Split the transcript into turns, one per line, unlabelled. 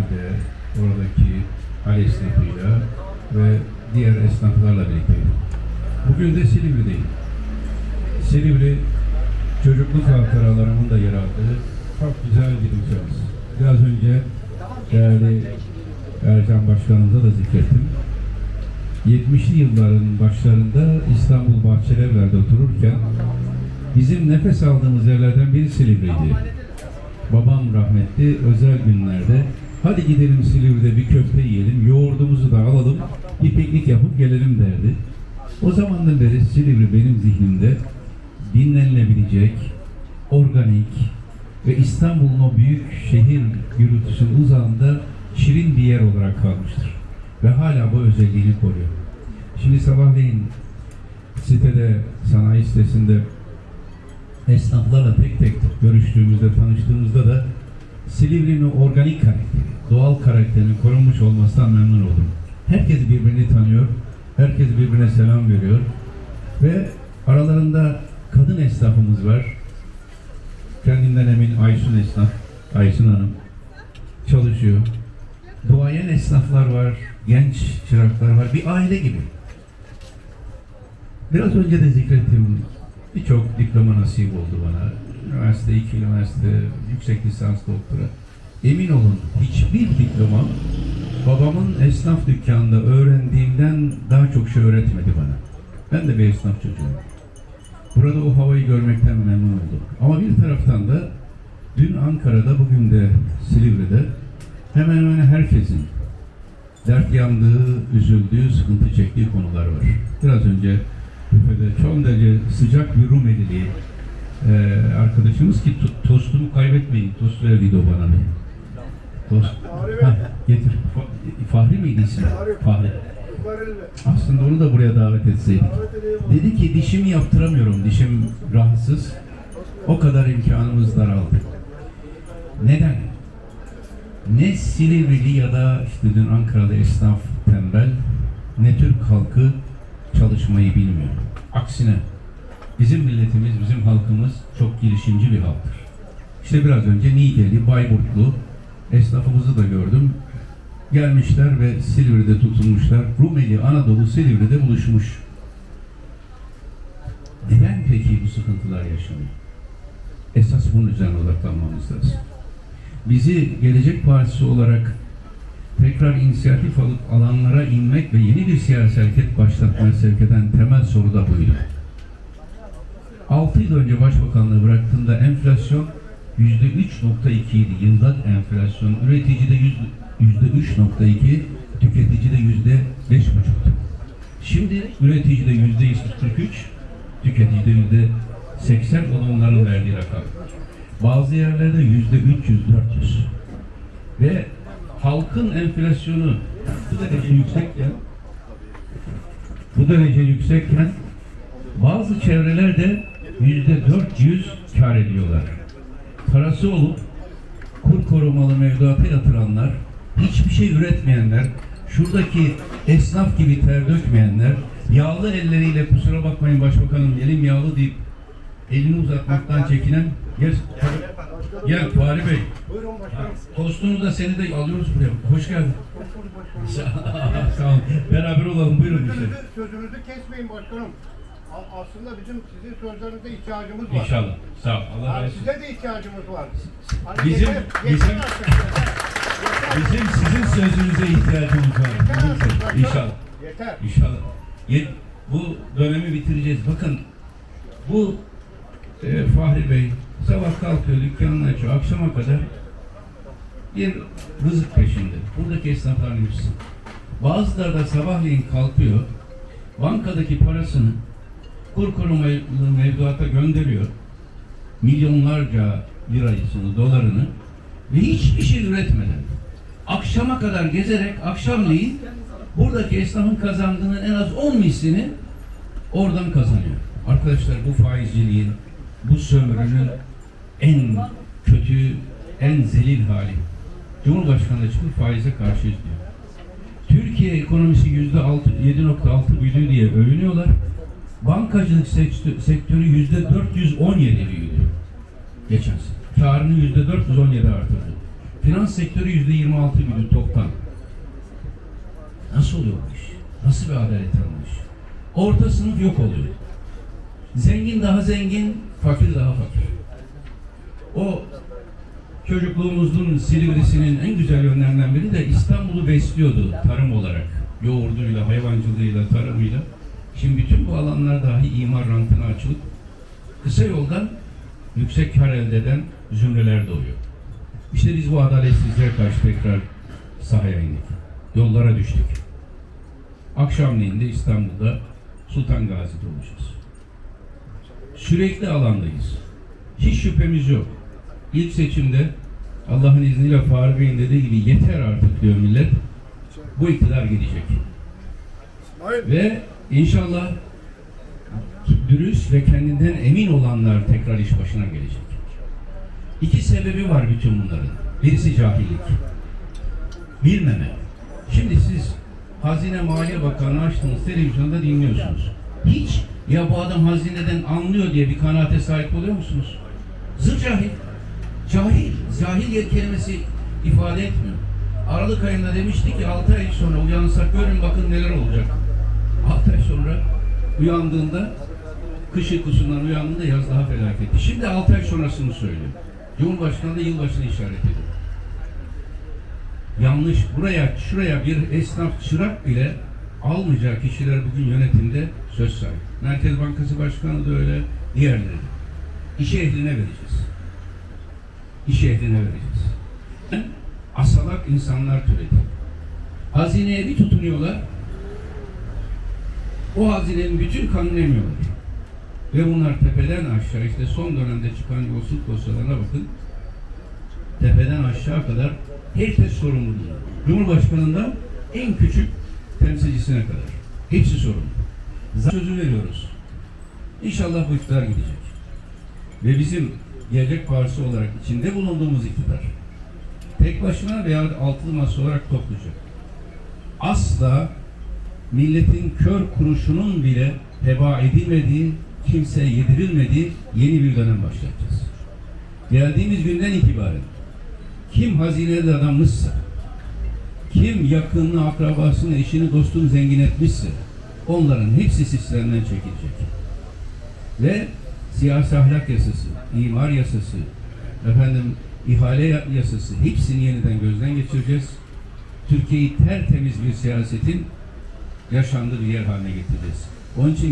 halde oradaki hal esnafıyla ve diğer esnaflarla birlikteydim. Bugün de Silivri'deyim. Silivri çocukluk hatıralarımın da yer aldığı çok güzel bir ilçemiz. Biraz önce değerli Ercan Başkanımıza da zikrettim. 70'li yılların başlarında İstanbul Bahçelievler'de otururken bizim nefes aldığımız yerlerden biri Silivri'ydi. Babam rahmetli özel günlerde hadi gidelim Silivri'de bir köfte yiyelim, yoğurdumuzu da alalım, bir piknik yapıp gelelim derdi. O zamandan beri Silivri benim zihnimde dinlenilebilecek, organik ve İstanbul'un o büyük şehir gürültüsünün uzağında şirin bir yer olarak kalmıştır. Ve hala bu özelliğini koruyor. Şimdi sabahleyin sitede, sanayi sitesinde esnaflarla tek tek görüştüğümüzde, tanıştığımızda da Silivri'nin organik karakteri, doğal karakterinin korunmuş olmasından memnun oldum. Herkes birbirini tanıyor, herkes birbirine selam veriyor ve aralarında kadın esnafımız var. Kendinden emin Aysun esnaf, Aysun Hanım çalışıyor. Duayen esnaflar var, genç çıraklar var, bir aile gibi. Biraz önce de zikrettiğim birçok diploma nasip oldu bana. Üniversite, iki üniversite, yüksek lisans doktora. Emin olun hiçbir diploma babamın esnaf dükkanında öğrendiğimden daha çok şey öğretmedi bana. Ben de bir esnaf çocuğum. Burada o havayı görmekten memnun oldum. Ama bir taraftan da dün Ankara'da, bugün de Silivri'de hemen hemen herkesin dert yandığı, üzüldüğü, sıkıntı çektiği konular var. Biraz önce büfede çok derece sıcak bir Rumelili e, arkadaşımız ki to- tostumu kaybetmeyin. Tost verdiydi o bana. bir. Tost. Ha, getir. Fa- Fahri miydi ismi? Fahri. Aslında onu da buraya davet etseydik. Dedi ki dişimi yaptıramıyorum. Dişim rahatsız. O kadar imkanımız daraldı. Neden? Ne Silivrili ya da işte dün Ankara'da esnaf tembel, ne Türk halkı çalışmayı bilmiyor. Aksine bizim milletimiz, bizim halkımız çok girişimci bir halktır. İşte biraz önce Niğdeli, Bayburtlu esnafımızı da gördüm. Gelmişler ve Silivri'de tutulmuşlar. Rumeli, Anadolu, Silivri'de buluşmuş. Neden peki bu sıkıntılar yaşanıyor? Esas bunun üzerine odaklanmamız lazım. Bizi Gelecek Partisi olarak tekrar inisiyatif alıp alanlara inmek ve yeni bir siyasi hareket başlatmaya sevk eden temel soru da buydu. 6 yıl önce başbakanlığı bıraktığında enflasyon 3.2 idi. Yıllık enflasyon üreticide yüzde 3.2, tüketicide yüzde 5.5'tu. Şimdi üreticide yüzde 43, tüketicide yüzde 80 o da onların verdiği rakam. Bazı yerlerde yüzde 300, 400. Ve halkın enflasyonu bu derece yüksekken bu derece yüksekken bazı çevrelerde yüzde 400 kar ediyorlar. Parası olup kur korumalı mevduata yatıranlar, hiçbir şey üretmeyenler, şuradaki esnaf gibi ter dökmeyenler, yağlı elleriyle kusura bakmayın başbakanım elim yağlı deyip elini uzatmaktan çekinen gel, gel Fahri Bey.
Buyurun.
Tostunu da seni de alıyoruz buraya. Hoş geldin. Sağ olun. Beraber olalım. Buyurun.
Sözünüzü, sözünüzü kesmeyin başkanım. Aslında bizim sizin sözlerinize ihtiyacımız var.
İnşallah. Sağ ol. Allah razı olsun.
size de ihtiyacımız var. Hani
Bizim-
yeter,
bizim-
artık, yeter.
Bizim sizin sözünüze ihtiyacımız var.
Yeter artık.
İnşallah.
Yeter.
İnşallah. Ye- Bu dönemi bitireceğiz. Bakın bu e, Fahri Bey sabah kalkıyor, dükkanını açıyor. Akşama kadar bir rızık peşinde. Buradaki esnafların hepsi. Bazıları da sabahleyin kalkıyor. Bankadaki parasını kur korumalı mevduata gönderiyor. Milyonlarca lirasını, dolarını ve hiçbir şey üretmeden akşama kadar gezerek akşamleyin buradaki esnafın kazandığının en az 10 mislini oradan kazanıyor. Arkadaşlar bu faizciliğin, bu sömürünün en kötü, en zelil hali. Cumhurbaşkanı da çıkıp faize karşıyız diyor. Türkiye ekonomisi yüzde altı- 7.6 büyüdü diye övünüyorlar. Bankacılık sektö- sektörü yüzde 417 büyüdü. Geçen sene. Karını yüzde 417 artırdı. Finans sektörü yüzde 26 büyüdü toptan. Nasıl oluyor bu iş? Nasıl bir adalet anlayış? Orta sınıf yok oluyor. Zengin daha zengin, fakir daha fakir. O çocukluğumuzun Silivri'sinin en güzel yönlerinden biri de İstanbul'u besliyordu tarım olarak. Yoğurduyla, hayvancılığıyla, tarımıyla. Şimdi bütün bu alanlar dahi imar rantına açılıp kısa yoldan yüksek kar elde eden zümreler doğuyor. İşte biz bu adaletsizliğe karşı tekrar sahaya indik. Yollara düştük. Akşamleyin de İstanbul'da Sultan Gazi'de olacağız. Sürekli alandayız. Hiç şüphemiz yok. İlk seçimde Allah'ın izniyle Fahri Bey'in dediği gibi yeter artık diyor millet. Bu iktidar gidecek.
İsmail.
Ve inşallah dürüst ve kendinden emin olanlar tekrar iş başına gelecek. İki sebebi var bütün bunların. Birisi cahillik. Bilmeme. Şimdi siz Hazine Maliye Bakanı açtınız, televizyonda dinliyorsunuz. Hiç ya bu adam hazineden anlıyor diye bir kanaate sahip oluyor musunuz? Zır cahil. Cahil. Cahil yer kelimesi ifade etmiyor. Aralık ayında demişti ki 6 ay sonra uyansak görün bakın neler olacak. 6 ay sonra uyandığında kış uykusundan uyandığında yaz daha felaketti. Şimdi 6 ay sonrasını söylüyor. Cumhurbaşkanı da yılbaşını işaret ediyor. Yanlış. Buraya, şuraya bir esnaf çırak bile almayacak kişiler bugün yönetimde söz sahibi. Merkez Bankası Başkanı da öyle, diğerleri de. İşi ehline vereceğiz. İşi ehline vereceğiz. Asalak insanlar türedi. Hazineye bir tutunuyorlar, o hazinenin bütün kanını emiyorlar. Ve bunlar tepeden aşağı işte son dönemde çıkan yolsuzluk dosyalarına bakın. Tepeden aşağı kadar herkes sorumlu. Cumhurbaşkanından en küçük temsilcisine kadar. Hepsi sorumlu. Zaten sözü veriyoruz. İnşallah bu iktidar gidecek. Ve bizim gelecek partisi olarak içinde bulunduğumuz iktidar tek başına veya altılı masa olarak toplayacak. Asla milletin kör kuruşunun bile heba edilmediği, kimseye yedirilmediği yeni bir dönem başlatacağız. Geldiğimiz günden itibaren kim hazineli adammışsa, kim yakınını, akrabasını, eşini, dostunu zengin etmişse onların hepsi sistemden çekilecek. Ve siyasi ahlak yasası, imar yasası, efendim ihale yasası hepsini yeniden gözden geçireceğiz. Türkiye'yi tertemiz bir siyasetin yaşandığı bir yer haline getireceğiz. Onun için